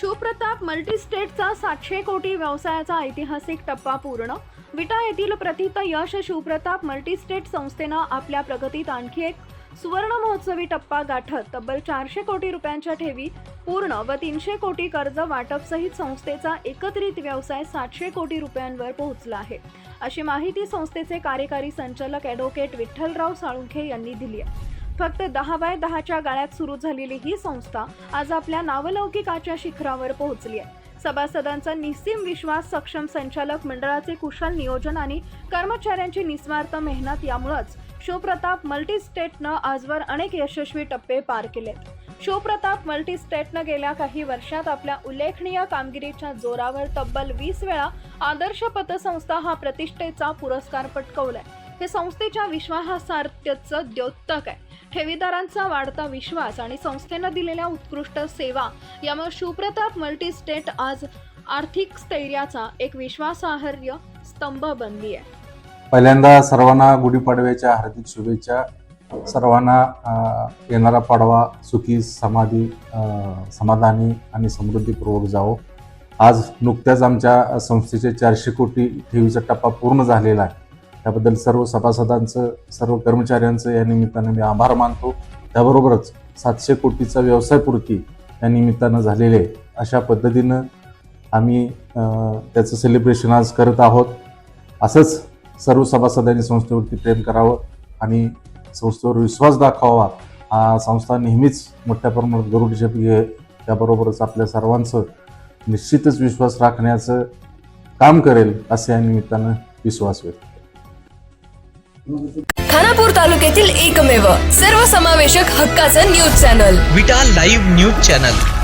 शिवप्रताप मल्टीस्टेटचा सातशे कोटी व्यवसायाचा ऐतिहासिक टप्पा पूर्ण. विटा येथील प्रथित यश शिवप्रताप मल्टीस्टेट संस्थेनं आपल्या प्रगतीत आणखी एक सुवर्ण महोत्सवी टप्पा गाठत तब्बल चारशे कोटी रुपयांच्या ठेवी पूर्ण व तीनशे कोटी कर्ज वाटपसहित संस्थेचा एकत्रित व्यवसाय सातशे कोटी रुपयांवर पोहोचला आहे. अशी माहिती संस्थेचे कार्यकारी संचालक ॲडव्होकेट विठ्ठलराव साळुंखे यांनी दिली आहे. फक्त दहा बाय दहाच्या गाळ्यात सुरू झालेली ही संस्था आज आपल्या नावलौकिकाच्या शिखरावर पोहोचली आहे. सभासदांचा निस्सीम विश्वास सक्षम संचालक मंडळाचे कुशल नियोजन आणि कर्मचाऱ्यांची निस्वार्थ मेहनत यामुळंच शिवप्रताप मल्टीस्टेटनं आजवर अनेक यशस्वी टप्पे पार केले शिवप्रताप मल्टीस्टेटनं गेल्या काही वर्षात आपल्या उल्लेखनीय कामगिरीच्या जोरावर तब्बल वीस वेळा आदर्श पतसंस्था हा प्रतिष्ठेचा पुरस्कार पटकवलाय. हे संस्थेच्या विश्वासार्हतेचं द्योतक आहे. ठेवीदारांचा वाढता विश्वास आणि संस्थेनं दिलेल्या उत्कृष्ट सेवा यामुळे शिवप्रताप मल्टीस्टेट आज आर्थिक स्थैर्याचा एक विश्वासार्ह स्तंभ बनली आहे. पहिल्यांदा सर्वांना गुढीपाडव्याच्या हार्दिक शुभेच्छा. सर्वांना येणारा पाडवा सुखी समाधी समाधानी आणि समृद्धीपूर्वक जावो. आज नुकत्याच आमच्या संस्थेचे चारशे कोटी ठेवीचा टप्पा पूर्ण झालेला आहे. त्याबद्दल सर्व सभासदांचं सर्व कर्मचाऱ्यांचं या निमित्तानं मी आभार मानतो. त्याबरोबरच सातशे कोटीचा व्यवसाय पूर्ती या निमित्तानं झालेले आहे. अशा पद्धतीनं आम्ही त्याचं सेलिब्रेशन आज करत आहोत. असंच सर्व सभासदांनी संस्थेवरती प्रेम करावं आणि संस्थेवर विश्वास दाखवावा. हा संस्था नेहमीच मोठ्या प्रमाणात गरुड झेप घे त्याबरोबरच आपल्या सर्वांचं निश्चितच विश्वास राखण्याचं काम करेल असे या निमित्तानं विश्वास व्यक्त खानापूर तालुक्यातील एकमेव सर्वसमावेशक हक्काचं news channel. Vita live news channel.